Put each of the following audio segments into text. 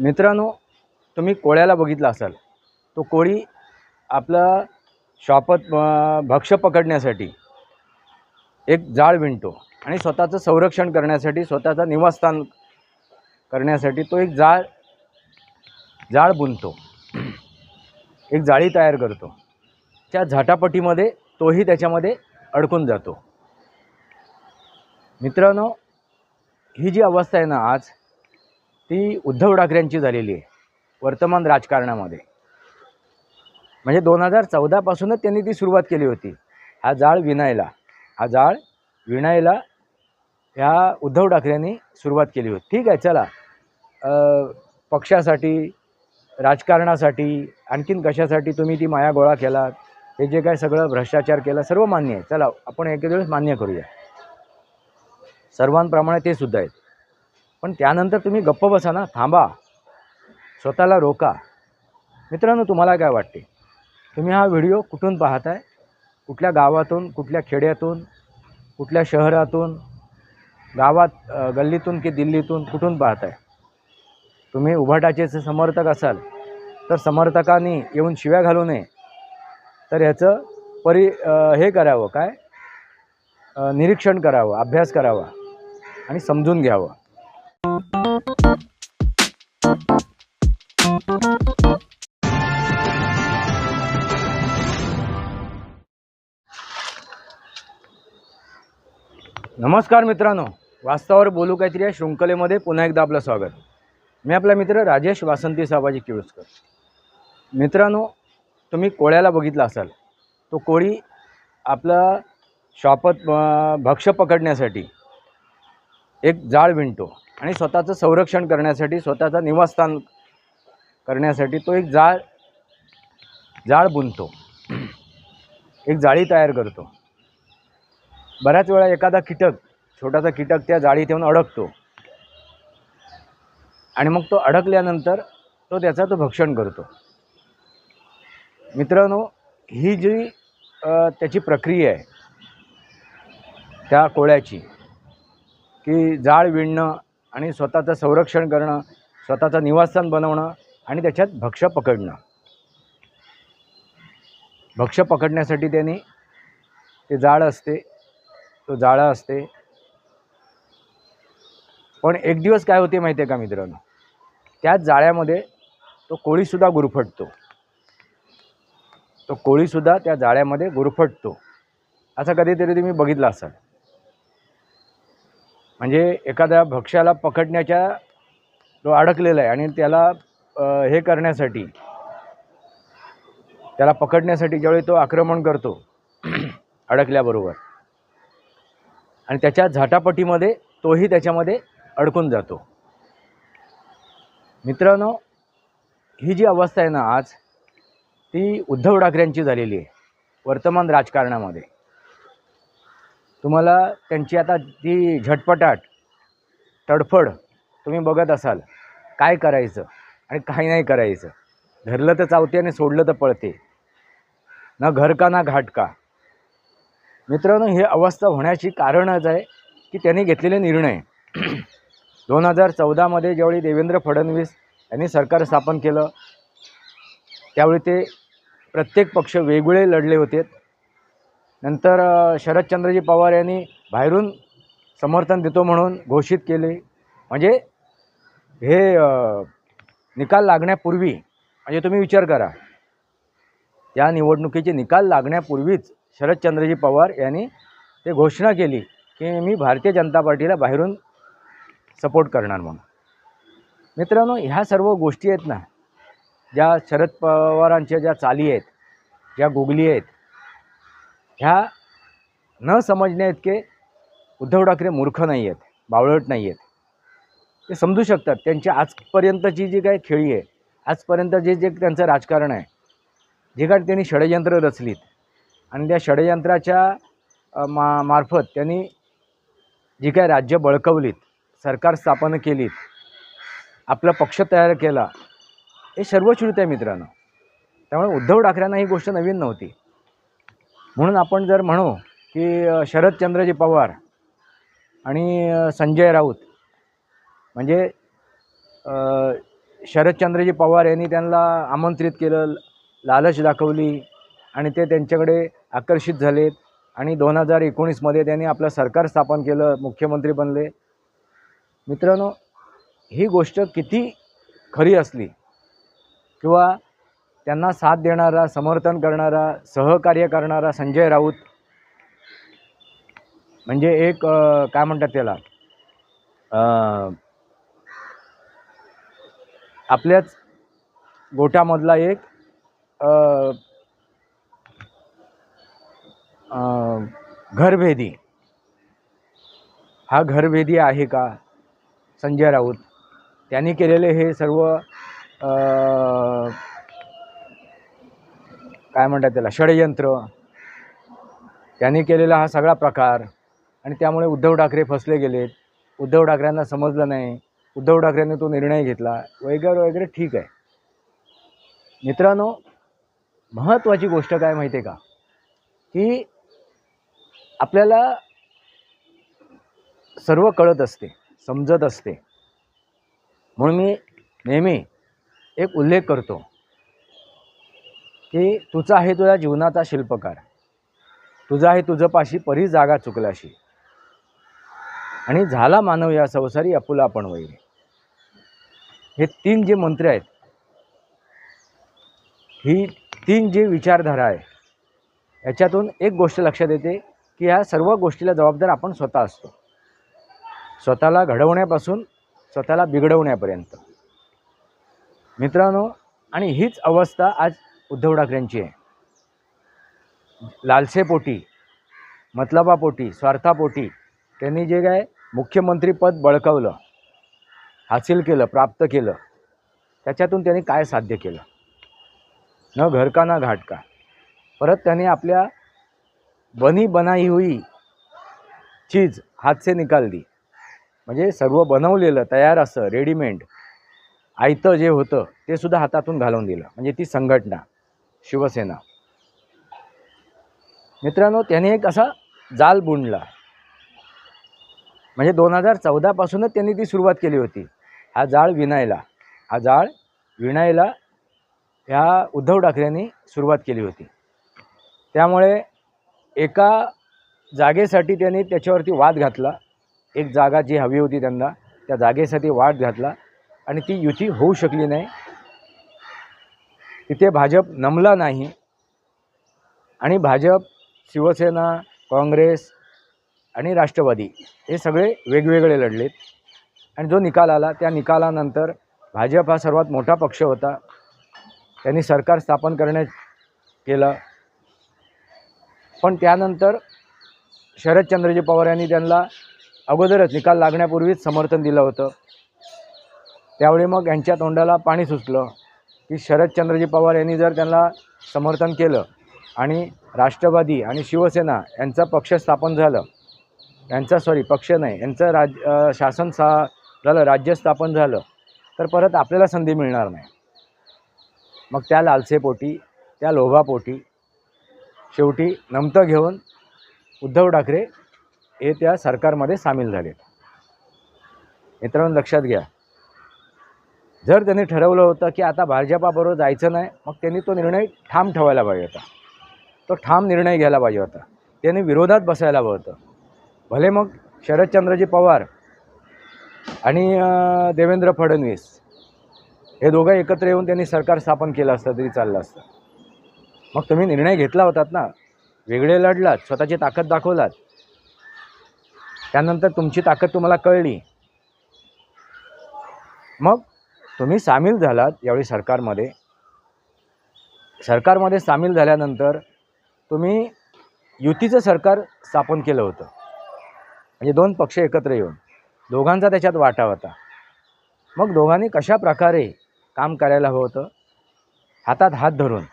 मित्रांनो तुम्ही कोळ्याला बघितला असाल तो कोळी आपला शॉपत भक्ष भक्ष्य पकडण्यासाठी एक जाळ विणतो आणि स्वतःचं संरक्षण करण्यासाठी स्वतःचं निवासस्थान करण्यासाठी तो एक जाळ जाळ बुनतो. एक जाळी तयार करतो. त्या झाटापटीमध्ये तोही त्याच्यामध्ये अडकून जातो. मित्रांनो ही जी अवस्था आहे ना आज ती उद्धव ठाकरेंची झालेली आहे वर्तमान राजकारणामध्ये. म्हणजे दोन हजार चौदापासूनच त्यांनी ती सुरुवात केली होती. हा जाळ विणायला हा जाळ विणायला ह्या उद्धव ठाकरेंनी सुरुवात केली होती. ठीक आहे चला. पक्षासाठी राजकारणासाठी आणखीन कशासाठी तुम्ही ती माया गोळा केलात? हे जे काय सगळं भ्रष्टाचार केला सर्व मान्य आहे. चला आपण एके दिवस मान्य करूया. सर्वांप्रमाणे ते सुद्धा आहेत. पण त्यानंतर तुम्ही गप्प बसा ना थांबा. स्वतःला रोका. मित्रांनो तुम्हाला काय वाटते? तुम्ही हा व्हिडिओ कुठून पाहताय? कुठल्या गावातून कुठल्या खेड्यातून कुठल्या शहरातून गावात गल्लीतून की दिल्लीतून कुठून पाहताय? तुम्ही उभाटाचे जर समर्थक असाल तर समर्थकांनी येऊन शिव्या घालू नये. तर ह्याचं परि हे करावं काय? निरीक्षण करावं अभ्यास करावा आणि समजून घ्यावं. नमस्कार मित्रांनो. वास्तवावर बोलू काहीतरी या शृंखलेमध्ये पुन्हा एकदा आपलं स्वागत. मी आपला मित्र राजेश वासंती साबाजी किळुसकर मित्रांनो तुम्ही कोळ्याला बघितला असाल. तो कोळी आपला श्वापत भक्ष्य पकडण्यासाठी एक जाळ विणतो आणि स्वतःचं संरक्षण करण्यासाठी स्वतःचं निवासस्थान करण्यासाठी तो एक जाळ जाळ बुनतो. एक जाळी तयार करतो. बऱ्याच वेळा एखादा कीटक छोटासा कीटक त्या जाळीत येऊन अडकतो. आणि मग तो अडकल्यानंतर तो त्याचा तो भक्षण करतो. मित्रांनो ही जी त्याची प्रक्रिया आहे त्या कोळ्याची की जाळ विणणं आणि स्वतःचं संरक्षण करणं स्वतःचं निवासस्थान बनवणं आणि त्याच्यात भक्ष पकडणं. भक्ष पकडण्यासाठी त्यांनी ते जाळ असते तो जाळा असते. पण एक दिवस काय होते माहिती आहे का मित्रांनो? त्याच जाळ्यामध्ये तो कोळीसुद्धा गुरफटतो. तो कोळीसुद्धा त्या जाळ्यामध्ये गुरफटतो. असं कधीतरी तुम्ही बघितलं असाल. म्हणजे एखाद्या भक्ष्याला पकडण्याच्या तो अडकलेला आहे आणि त्याला हे करण्यासाठी त्याला पकडण्यासाठी ज्यावेळी तो आक्रमण करतो अडकल्याबरोबर. आणि त्याच्या झाटापटीमध्ये तोही त्याच्यामध्ये अडकून जातो. मित्रांनो ही जी अवस्था आहे ना आज ती उद्धव ठाकरेंची झालेली आहे वर्तमान राजकारणामध्ये. तुम्हाला त्यांची आता ती झटपटाट तडफड तुम्ही बघत असाल काय करायचं आणि काय नाही करायचं? धरलं तर चावते आणि सोडलं तर पळते. ना घर का ना घाट का मित्रांनो ही अवस्था होण्याची कारणच आहे की त्यांनी घेतलेले निर्णय. दोन हजार चौदामध्ये ज्यावेळी देवेंद्र फडणवीस यांनी सरकार स्थापन केलं त्यावेळी ते प्रत्येक पक्ष वेगवेगळे लढले होते. नंतर शरदचंद्रजी पवार यांनी बाहेरून समर्थन देतो म्हणून घोषित केले. म्हणजे हे निकाल लागण्यापूर्वी म्हणजे तुम्ही विचार करा त्या निवडणुकीचे निकाल लागण्यापूर्वीच शरदचंद्रजी पवार यांनी ते घोषणा केली की मी भारतीय जनता पार्टीला बाहेरून सपोर्ट करणार म्हणून. मित्रांनो ह्या सर्व गोष्टी आहेत ना ज्या शरद पवारांच्या ज्या चाली आहेत ज्या गुगली आहेत ह्या न समजण्या इतके उद्धव ठाकरे मूर्ख नाही आहेत बावळट नाही आहेत. ते समजू शकतात त्यांची आजपर्यंतची जी काही खेळी आहे आजपर्यंत जे जे त्यांचं राजकारण आहे जे काय त्यांनी षडयंत्र रचलीत आणि त्या षडयंत्राच्या मा मार्फत त्यांनी जी काय राज्य बळकवलीत सरकार स्थापन केलीत आपला पक्ष तयार केला हे सर्व आहे मित्रांनो. त्यामुळे उद्धव ठाकरेंना ही गोष्ट नवीन नव्हती. म्हणून आपण जर म्हणू की शरदचंद्रजी पवार आणि संजय राऊत म्हणजे शरदचंद्रजी पवार यांनी त्यांना आमंत्रित केलं लालच दाखवली आणि ते त्यांच्याकडे आकर्षित झालेत आणि दोन हजार एकोणीसमध्ये त्यांनी आपलं सरकार स्थापन केलं मुख्यमंत्री बनले. मित्रांनो ही गोष्ट किती खरी असली किंवा त्यांना साथ देणारा समर्थन करणारा सहकार्य करणारा संजय राऊत म्हणजे एक काय म्हणतात त्याला? आपल्याच गोटामधला एक घरभेदी. हा घरभेदी आहे का? संजय राऊत. त्यांनी केलेले हे सर्व काय म्हणतात त्याला? षडयंत्र. त्यांनी केलेला हा सगळा प्रकार. आणि त्यामुळे उद्धव ठाकरे फसले गेलेत. उद्धव ठाकरेंना समजलं नाही. उद्धव ठाकरेंनी तो निर्णय घेतला. वगैरे वगैरे ठीक आहे. मित्रांनो महत्त्वाची गोष्ट काय माहिती आहे का? की आपल्याला सर्व कळत असते समजत असते. म्हणून मी नेहमी एक उल्लेख करतो की तुझा आहे तुझ्या जीवनाचा शिल्पकार. तुझा आहे तुझं पाशी परी जागा चुकल्याशी. आणि झाला मानव या संसारी अपुला आपण वैरे हे तीन जे मंत्र आहेत ही तीन जी विचारधारा आहे याच्यातून एक गोष्ट लक्षात येते की ह्या सर्व गोष्टीला जबाबदार आपण स्वतः असतो. स्वतःला घडवण्यापासून स्वतःला बिघडवण्यापर्यंत. मित्रांनो आणि हीच अवस्था आज उद्धव ठाकरेंची आहे. लालसेपोटी मतलबापोटी स्वार्थापोटी त्यांनी जे काय मुख्यमंत्रीपद बळकावलं हासिल केलं प्राप्त केलं त्याच्यातून त्यांनी काय साध्य केलं? न घर का ना घाट का परत त्यांनी आपल्या बनी बनाई हुई चीज हातसे निकाल दी म्हणजे सर्व बनवलेलं तयार असं रेडीमेड आयतं जे होतं ते सुद्धा हातातून घालून दिलं. म्हणजे ती संघटना शिवसेना. मित्रांनो त्याने एक असा जाल बुणला म्हणजे दोन हजार चौदापासूनच त्यांनी ती सुरुवात केली होती. हा जाळ विणायला. हा जाळ विणायला ह्या उद्धव ठाकरेंनी सुरुवात केली होती. त्यामुळे एका जागेसाठी त्यांनी त्याच्यावरती वाद घातला. एक जागा जी हवी होती त्यांना त्या जागेसाठी वाद घातला आणि ती युती होऊ शकली नाही. तिथे भाजप नमला नाही आणि भाजप शिवसेना काँग्रेस आणि राष्ट्रवादी हे सगळे वेगवेगळे लढलेत. आणि जो निकाल आला त्या निकालानंतर भाजप हा सर्वात मोठा पक्ष होता. त्यांनी सरकार स्थापन करण्यात केलं. पण त्यानंतर शरदचंद्रजी पवार यांनी त्यांना अगोदरच निकाल लागण्यापूर्वीच समर्थन दिलं होतं. त्यावेळी मग यांच्या तोंडाला पाणी सुचलं की शरदचंद्रजी पवार यांनी जर त्यांना समर्थन केलं आणि राष्ट्रवादी आणि शिवसेना यांचा पक्ष स्थापन झालं यांचा सॉरी पक्ष नाही यांचं राज शासन सा झालं राज्य स्थापन झालं तर परत आपल्याला संधी मिळणार नाही. मग त्या लालसेपोटी त्या लोभापोटी शेवटी नमतं घेऊन उद्धव ठाकरे हे त्या सरकारमध्ये सामील झाले. मित्रांनो लक्षात घ्या. जर त्यांनी ठरवलं होतं की आता भाजपाबरोबर जायचं नाही मग त्यांनी तो निर्णय ठाम ठेवायला पाहिजे होता. तो ठाम निर्णय घ्यायला पाहिजे होता. त्यांनी विरोधात बसायला हवं होतं. भले मग शरदचंद्रजी पवार आणि देवेंद्र फडणवीस हे दोघं एकत्र येऊन त्यांनी सरकार स्थापन केलं असतं तरी चाललं असतं. मग तुम्ही निर्णय घेतला होतात ना. वेगळे लढलात स्वतःची ताकद दाखवलात. त्यानंतर तुमची ताकद तुम्हाला कळली. मग तुम्ही सामील झालात यावेळी सरकारमध्ये. सरकारमध्ये सामील झाल्यानंतर तुम्ही युतीचं सरकार स्थापन केलं होतं. म्हणजे दोन पक्ष एकत्र येऊन. दोघांचा त्याच्यात वाटा होता. मग दोघांनी कशा प्रकारे काम करायला हवं होतं? हातात हात धरून.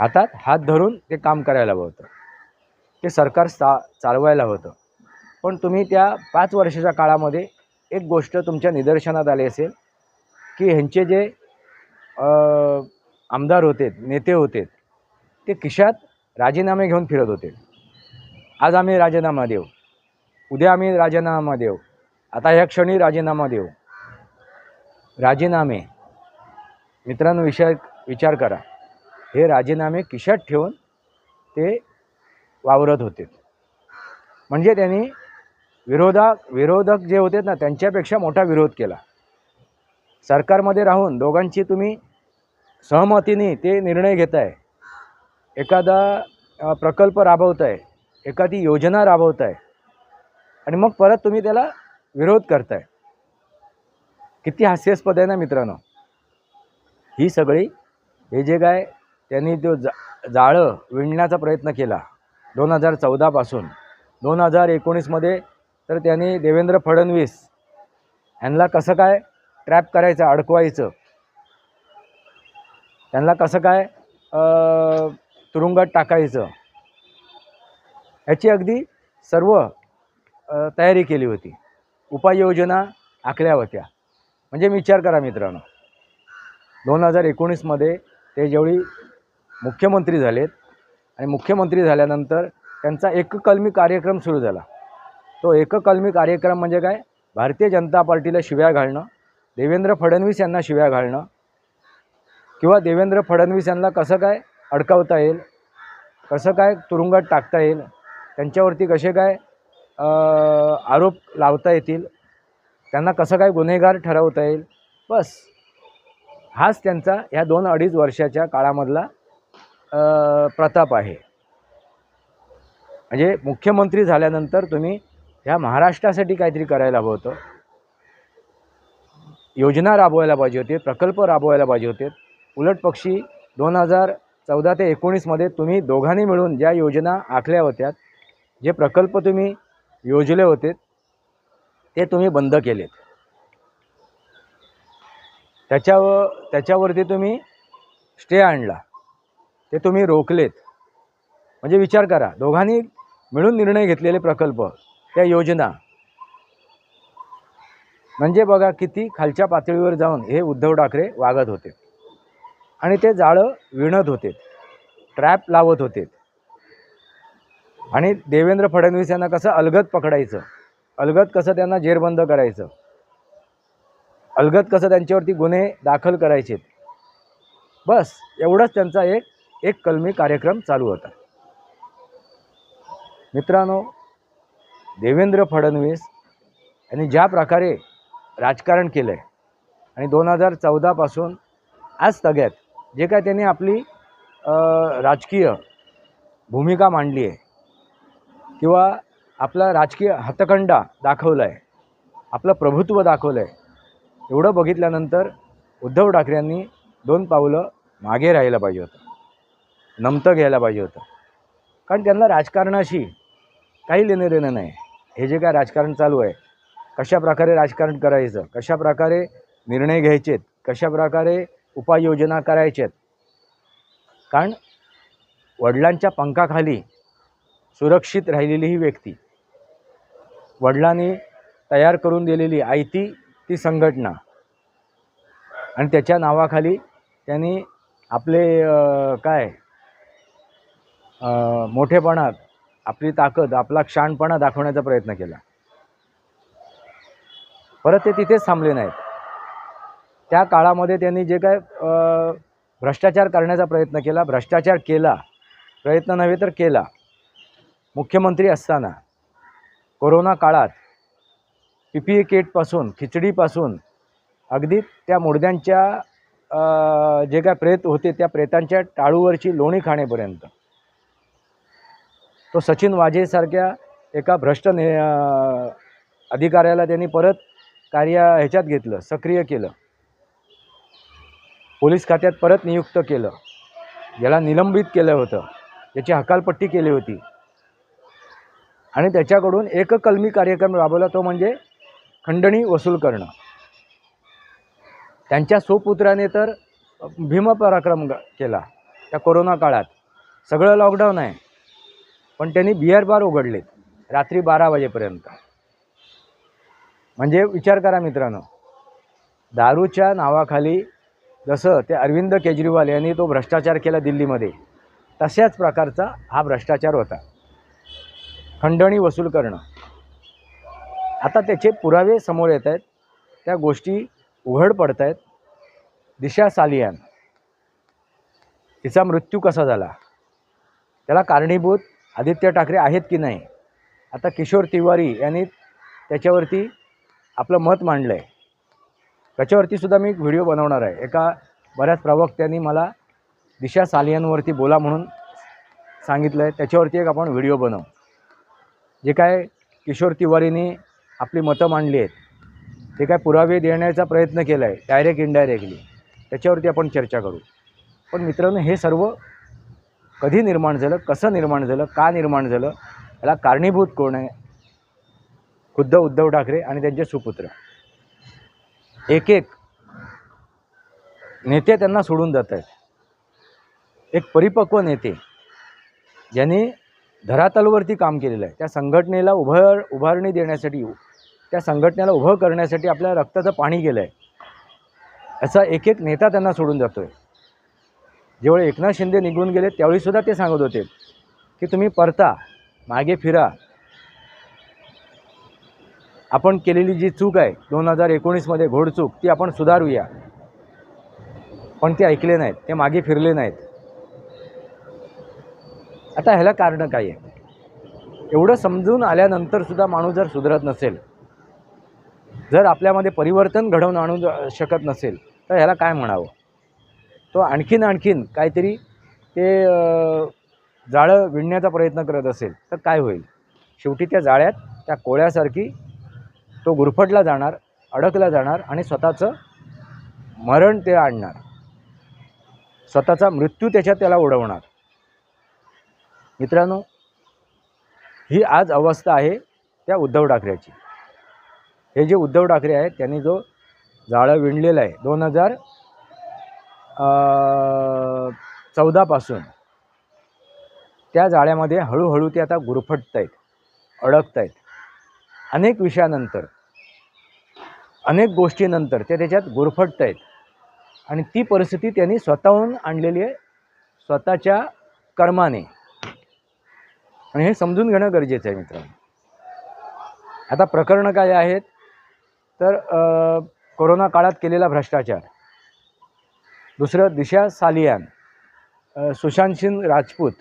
हातात हात धरून ते काम करायला हवं होतं. ते सरकार चा चालवायला होतं. पण तुम्ही त्या पाच वर्षाच्या काळामध्ये एक गोष्ट तुमच्या निदर्शनात आली असेल की ह्यांचे जे आमदार होते नेते होते ते खिशात राजीनामे घेऊन फिरत होते. आज आम्ही राजीनामा देऊ. उद्या आम्ही राजीनामा देऊ. आता ह्या क्षणी राजीनामा देऊ. राजीनामे. मित्रांनो विषय विचार करा. हे राजीनामे किशात ठेवून ते वावरत होते. म्हणजे त्यांनी विरोधा विरोधक जे होते ना त्यांच्यापेक्षा मोठा विरोध केला. सरकारमध्ये राहून दोघांची तुम्ही सहमतीने ते निर्णय घेताय. एखादा अ, प्रकल्प राबवताय एखादी योजना राबवताय आणि मग परत तुम्ही त्याला विरोध करताय. किती हास्यास्पद आहे ना मित्रांनो. ही सगळी हे जे काय त्यांनी तो जा जाळं विणण्याचा प्रयत्न केला. दोन हजार चौदापासून दोन हजार एकोणीसमध्ये तर त्यांनी देवेंद्र फडणवीस यांना कसं काय ट्रॅप करायचं अडकवायचं? त्यांना कसं काय तुरुंगात टाकायचं? ह्याची अगदी सर्व तयारी केली होती. उपाययोजना आखल्या होत्या. म्हणजे विचार करा मित्रांनो. दोन हजार एकोणीसमध्ये ते जेवढी मुख्यमंत्री झालेत. आणि मुख्यमंत्री झाल्यानंतर त्यांचा एककलमी कार्यक्रम सुरू झाला. तो एककलमी कार्यक्रम म्हणजे काय? भारतीय जनता पार्टीला शिव्या घालणं देवेंद्र फडणवीस यांना शिव्या घालणं किंवा देवेंद्र फडणवीस यांना कसं काय अडकवता येईल कसं काय तुरुंगात टाकता येईल त्यांच्यावरती कसे काय आरोप लावता येतील त्यांना कसं काय गुन्हेगार ठरवता येईल? बस. हाच त्यांचा ह्या दोन अडीच वर्षाच्या काळामधला प्रताप आहे. म्हणजे मुख्यमंत्री झाल्यानंतर तुम्ही ह्या महाराष्ट्रासाठी काहीतरी करायला हवं होतं. योजना राबवायला पाहिजे होती प्रकल्प राबवायला पाहिजे होते. उलट पक्षी दोन हजार चौदा ते एकोणीसमध्ये तुम्ही दोघांनी मिळून ज्या योजना आखल्या होत्या जे प्रकल्प तुम्ही योजले होते ते तुम्ही बंद केलेत. त्याच्यावर त्याच्यावरती तुम्ही स्टे आणला. ते तुम्ही रोखलेत. म्हणजे विचार करा दोघांनी मिळून निर्णय घेतलेले प्रकल्प त्या योजना. म्हणजे बघा किती खालच्या पातळीवर जाऊन हे उद्धव ठाकरे वागत होते. आणि ते जाळं विणत होते. ट्रॅप लावत होते. आणि देवेंद्र फडणवीस यांना कसं अलगद पकडायचं अलगद कसं त्यांना जेरबंद करायचं अलगद कसं त्यांच्यावरती गुन्हे दाखल करायचे बस एवढंच त्यांचा एक एक कलमी कार्यक्रम चालू होता. मित्रांनो देवेंद्र फडणवीस यांनी ज्या प्रकारे राजकारण केलं आहे आणि दोन हजार चौदापासून आज तग्यात जे काय त्यांनी आपली राजकीय भूमिका मांडली आहे किंवा आपला राजकीय हातखंडा दाखवला आहे आपलं प्रभुत्व दाखवलं आहे एवढं बघितल्यानंतर उद्धव ठाकरे यांनी दोन पावलं मागे राहिलं पाहिजे होतं. नमतं घ्यायला पाहिजे होतं. कारण त्यांना राजकारणाशी काही लेणं देणं नाही. हे जे काय राजकारण चालू आहे कशा प्रकारे राजकारण करायचं कशा प्रकारे निर्णय घ्यायचेत कशा प्रकारे उपाययोजना करायच्यात. कारण वडिलांच्या पंखाखाली सुरक्षित राहिलेली ही व्यक्ती वडिलांनी तयार करून दिलेली आयती ती संघटना. आणि त्याच्या नावाखाली त्यांनी आपले काय मोठेपणात आपली ताकद आपला क्षाणपणा दाखवण्याचा प्रयत्न केला. परत ते तिथेच थांबले नाहीत. त्या काळामध्ये त्यांनी जे काय भ्रष्टाचार करण्याचा प्रयत्न केला भ्रष्टाचार केला प्रयत्न नव्हे तर केला. मुख्यमंत्री असताना कोरोना काळात पी पी ए किटपासून खिचडीपासून अगदी त्या मुडद्यांच्या जे काय प्रेत होते त्या प्रेतांच्या टाळूवरची लोणी खाण्यापर्यंत तो सचिन वाजेसारख्या एका भ्रष्ट ने अधिकाऱ्याला त्यांनी परत कार्य ह्याच्यात घेतलं सक्रिय केलं. पोलीस खात्यात परत नियुक्त केलं. याला निलंबित केलं होतं. त्याची हकालपट्टी केली होती. आणि त्याच्याकडून एक कलमी कार्यक्रम राबवला तो म्हणजे खंडणी वसूल करणं. त्यांच्या सुपुत्राने तर भीमपराक्रम केला त्या कोरोना काळात. सगळं लॉकडाऊन आहे. पण त्यांनी बिअर बार उघडलेत रात्री बारा वाजेपर्यंत. म्हणजे विचार करा मित्रांनो दारूच्या नावाखाली जसं ते अरविंद केजरीवाल यांनी तो भ्रष्टाचार केला दिल्लीमध्ये तशाच प्रकारचा हा भ्रष्टाचार होता. खंडणी वसूल करणं. आता त्याचे पुरावे समोर येत आहेत त्या गोष्टी उघड पडत आहेत. दिशा सालियान तिचा मृत्यू कसा झाला? त्याला कारणीभूत आदित्य ठाकरे आहेत की नाही? आता किशोर तिवारी यांनी त्याच्यावरती आपलं मत मांडलं आहे त्याच्यावरती सुद्धा मी एक व्हिडिओ बनवणार आहे. एका बऱ्याच प्रवक्त्यांनी मला दिशा सालियांवरती बोला म्हणून सांगितलं आहे त्याच्यावरती एक आपण व्हिडिओ बनवू. जे काय किशोर तिवारीने आपली मतं मांडली आहेत ते काय पुरावे देण्याचा प्रयत्न केला आहे डायरेक्ट इनडायरेक्टली त्याच्यावरती आपण चर्चा करू. पण मित्रांनो हे सर्व कधी निर्माण झालं कसं निर्माण झालं का निर्माण झालं याला कारणीभूत कोण आहे? खुद्द उद्धव ठाकरे आणि त्यांचे सुपुत्र. एक एक नेते त्यांना सोडून जात आहेत. एक परिपक्व नेते ज्यांनी धरातलवरती काम केलेलं आहे. त्या संघटनेला उभार उभारणी देण्यासाठी त्या संघटनेला उभं करण्यासाठी आपल्या रक्ताचं पाणी गेलं आहे असा एक एक नेता त्यांना सोडून जातो आहे जेवढे एकनाथ शिंदे निघून गेले त्यावेळीसुद्धा ते सांगत होते की तुम्ही परता मागे फिरा. आपण केलेली जी चूक आहे दोन हजार एकोणीसमध्ये घोडचूक ती आपण सुधारूया. पण ते ऐकले नाहीत ते मागे फिरले नाहीत. आता ह्याला कारण काय आहे? एवढं समजून आल्यानंतर सुद्धा माणूस जर सुधरत नसेल जर आपल्यामध्ये परिवर्तन घडवून आणू शकत नसेल तर ह्याला काय म्हणावं? तो आणखीन आणखीन काहीतरी ते जाळं विणण्याचा प्रयत्न करत असेल तर काय होईल? शेवटी त्या जाळ्यात त्या कोळ्यासारखी तो गुरफटला जाणार अडकला जाणार आणि स्वतःचं मरण ते आणणार. स्वतःचा मृत्यू त्याच्यात त्याला उडवणार. मित्रांनो ही आज अवस्था आहे त्या उद्धव ठाकरेची. हे जे उद्धव ठाकरे आहेत त्यांनी जो जाळं विणलेलं आहे दोन हजार चौदापासून त्या जाळ्यामध्ये हळूहळू ते आता गुरफटत आहेत अडकत आहेत अनेक विषयानंतर अनेक गोष्टीनंतर ते त्याच्यात गुरफटत आहेत आणि ती परिस्थिती त्यांनी स्वतःहून आणलेली आहे स्वतःच्या कर्माने. आणि हे समजून घेणं गरजेचं आहे मित्रांनो. आता प्रकरणं काय आहेत? तर कोरोना काळात केलेला भ्रष्टाचार. दुसरं दिशा सालियान सुशांत सिंग राजपूत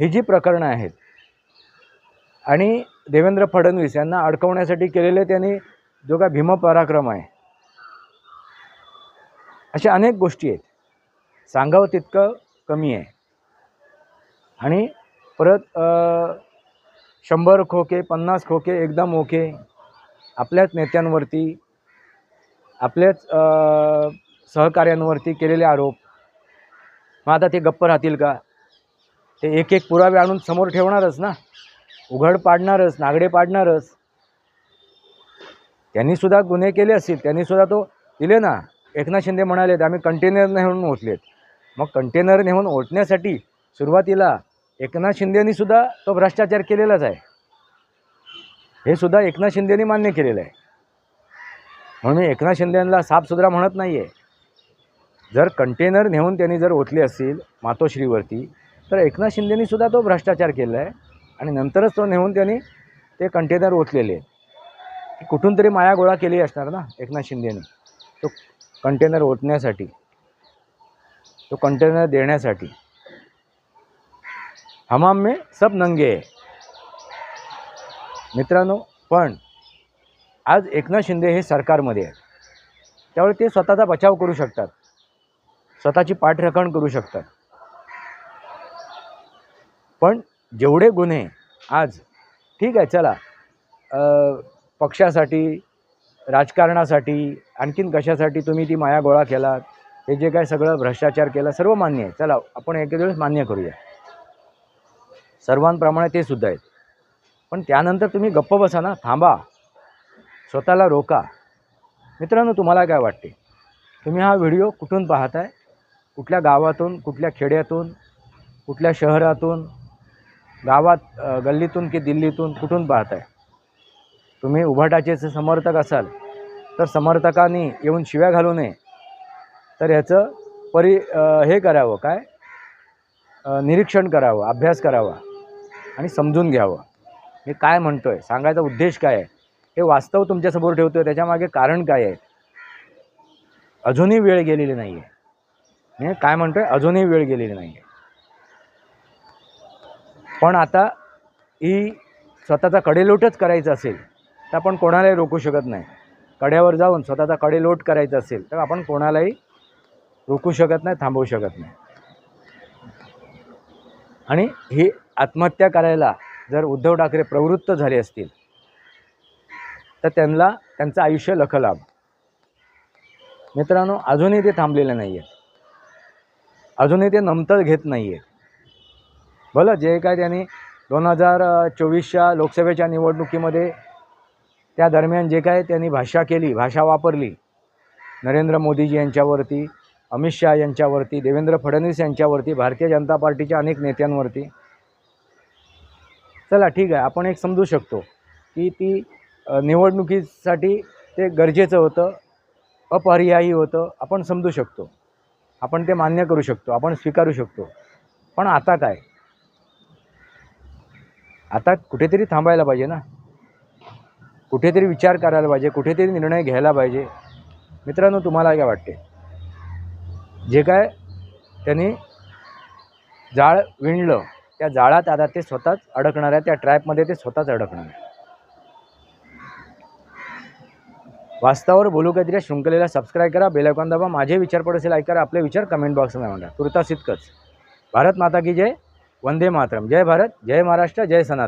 ही जी प्रकरणं आहेत. आणि देवेंद्र फडणवीस यांना अडकवण्यासाठी केलेले त्यांनी जो काय भीमपराक्रम आहे अशा अनेक गोष्टी आहेत. सांगावं तितकं कमी आहे. आणि परत शंभर खोके पन्नास खोके एकदम ओके आपल्याच नेत्यांवरती आपल्याच सहकार्यांवरती केलेले आरोप. मग आता ते गप्प राहतील का? ते एक एक पुरावे आणून समोर ठेवणारच ना. उघड पाडणारच नागडे पाडणारच. त्यांनीसुद्धा गुन्हे केले असतील त्यांनीसुद्धा तो दिले ना. एकनाथ शिंदे म्हणाले आम्ही कंटेनर नेऊन ओतलेत. मग कंटेनर नेऊन ओतण्यासाठी सुरुवातीला एकनाथ शिंदेनी सुद्धा तो भ्रष्टाचार केलेलाच आहे. हे सुद्धा एकनाथ शिंदेनी मान्य केलेलं आहे. म्हणून मी एकनाथ शिंदेला साफसुथरा म्हणत नाही आहे जर कंटेनर नेऊन त्यांनी जर ओतले असतील मातोश्रीवरती तर एकनाथ शिंदेनी सुद्धा तो भ्रष्टाचार केला आहे आणि नंतरच तो नेऊन त्यांनी ते कंटेनर ओतलेले आहेत. कुठून तरी माया गोळा केली असणार ना एकनाथ शिंदेने. तो कंटेनर ओतण्यासाठी तो कंटेनर देण्यासाठी. हमाम में सब नंगे आहे मित्रांनो पण आज एकनाथ शिंदे हे सरकारमध्ये आहेत. त्यामुळे ते स्वतःचा बचाव करू शकतात. स्वतःची पाठराखण करू शकतात. पण जेवढे गुन्हे आज ठीक आहे चला पक्षासाठी राजकारणासाठी आणखीन कशासाठी तुम्ही ती माया गोळा केलात हे जे काय सगळं भ्रष्टाचार केला सर्व मान्य आहे. चला आपण एके दिवस मान्य करूया. सर्वांप्रमाणे ते सुद्धा आहेत. पण त्यानंतर तुम्ही गप्प बसा ना थांबा. स्वतःला रोका. मित्रांनो तुम्हाला काय वाटते? तुम्ही हा व्हिडिओ कुठून पाहताय? कुठल्या गावातून कुठल्या खेड्यातून कुठल्या शहरातून गावात गल्लीतून की दिल्लीतून कुठून पाहताय? तुम्ही उभाटाचेचे समर्थक असाल तर समर्थकांनी येऊन शिव्या घालू नये. तर ह्याचं परि हे करावं काय? निरीक्षण करावं अभ्यास करावा आणि समजून घ्यावं. मी काय म्हणतो आहे सांगायचा उद्देश काय आहे? हे वास्तव तुमच्यासमोर ठेवतो आहे त्याच्यामागे कारण काय आहे? अजूनही वेळ गेलेली नाही आहे मी काय म्हणतोय अजूनही वेळ गेलेली नाही आहे पण आता ही स्वतःचा कडेलोटच करायचं असेल तर आपण कोणालाही रोखू शकत नाही. कड्यावर जाऊन स्वतःचा कडेलोट करायचा असेल तर आपण कोणालाही रोखू शकत नाही थांबवू शकत नाही. आणि ही आत्महत्या करायला जर उद्धव ठाकरे प्रवृत्त झाले असतील तर त्यांना त्यांचं आयुष्य लखलाभ मित्रांनो अजूनही ते थांबलेले नाही आहे अजूनही ते नमतं घेत नाही आहे भलं जे काय त्यांनी दोन हजार चोवीसच्या लोकसभेच्या निवडणुकीमध्ये त्या दरम्यान जे काय त्यांनी भाषा केली भाषा वापरली नरेंद्र मोदीजी यांच्यावरती अमित शहा यांच्यावरती देवेंद्र फडणवीस यांच्यावरती भारतीय जनता पार्टीच्या अनेक नेत्यांवरती. चला ठीक आहे आपण एक समजू शकतो की ती निवडणुकीसाठी ते गरजेचं होतं अपरिहायी होतं आपण समजू शकतो. आपण ते मान्य करू शकतो आपण स्वीकारू शकतो. पण आता काय? आता कुठेतरी थांबायला पाहिजे ना. कुठेतरी विचार करायला पाहिजे कुठेतरी निर्णय घ्यायला पाहिजे. मित्रांनो तुम्हाला काय वाटते? जे काय त्यांनी जाळ विणलं त्या जाळात आता ते स्वतःच अडकणार आहे त्या ट्रॅपमध्ये ते स्वतःच अडकणार आहे वास्तवावर बोलू काहीतरी या शृंखलेला सबस्क्राईब करा बेलायकॉन दाबा माझे विचार पड असेल ऐका आपले विचार कमेंट बॉक्समध्ये मांडा. तुर्तास इतकंच. भारत माता की जय वंदे मातरम. जय भारत जय महाराष्ट्र जय सनातन.